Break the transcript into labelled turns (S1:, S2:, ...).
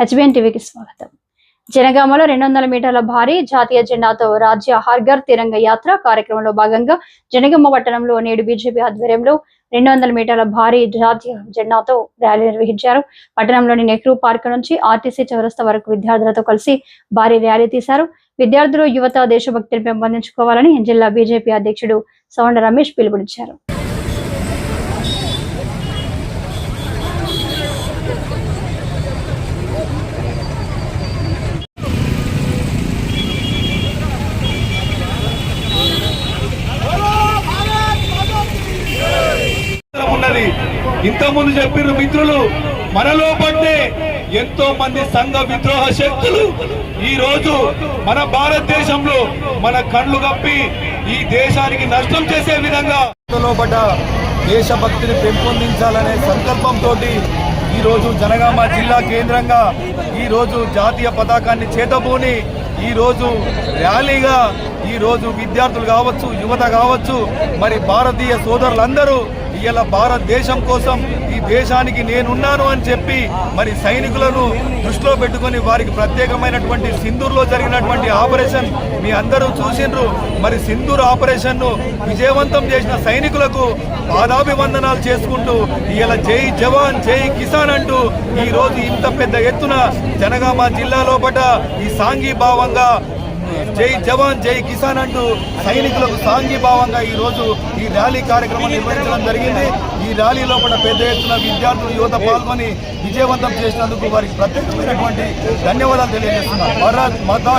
S1: HBN టీవీకి స్వాగతం. జనగామలో రెండు వందల మీటర్ల భారీ జాతీయ జెండాతో రాజ్య హార్గర్ తిరంగ యాత్ర కార్యక్రమంలో భాగంగా జనగామ పట్టణంలో నేడు బీజేపీ ఆధ్వర్యంలో రెండు వందల మీటర్ల భారీ జాతీయ జెండాతో ర్యాలీ నిర్వహించారు. పట్టణంలోని నెహ్రూ పార్క్ నుంచి ఆర్టీసీ చౌరస్తా వరకు విద్యార్థులతో కలిసి భారీ ర్యాలీ తీశారు. విద్యార్థులు యువత దేశభక్తిని పెంపొందించుకోవాలని జిల్లా బీజేపీ అధ్యక్షుడు సౌండ రమేష్ పిలుపునిచ్చారు.
S2: ఉన్నది. ఇంతకుముందు చెప్పిన మిత్రులు మనలో పట్టే ఎంతో మంది సంఘ విద్రోహ శక్తులు ఈ రోజు మన భారతదేశంలో మన కళ్ళు కప్పి ఈ దేశానికి నష్టం చేసే విధంగా పడ్డ దేశభక్తిని పెంపొందించాలనే సంకల్పంతో ఈ రోజు జనగామ జిల్లా కేంద్రంగా ఈ రోజు జాతీయ పతాకాన్ని చేతబూని ఈ రోజు ర్యాలీగా ఈ రోజు విద్యార్థులు కావచ్చు యువత కావచ్చు మరి భారతీయ సోదరులందరూ ఇలా భారతదేశం కోసం ఈ దేశానికి నేనున్నాను అని చెప్పి మరి సైనికులను దృష్టిలో పెట్టుకొని వారికి ప్రత్యేకమైనటువంటి సింధూర్లో జరిగినటువంటి ఆపరేషన్ మీ అందరూ చూసిండ్రు. మరి సింధూర్ ఆపరేషన్ను విజయవంతం చేసిన సైనికులకు పాదాభివందనాలు చేసుకుంటూ ఇలా జై జవాన్ జై కిసాన్ అంటూ ఈ రోజు ఇంత పెద్ద ఎత్తున జనగామ జిల్లా పట ఈ సాంఘీభావంగా జై జవాన్ జై కిసాన్ అంటూ సైనికులకు సాంఘీభావంగా ఈ రోజు ఈ ర్యాలీ కార్యక్రమం నిర్వహించడం జరిగింది. ఈ ర్యాలీలో లోపల పెద్ద ఎత్తున విద్యార్థులు యువత పాల్గొని విజయవంతం చేసినందుకు వారికి ప్రత్యేకమైనటువంటి ధన్యవాదాలు తెలియజేస్తున్నారు భారత్ మాతా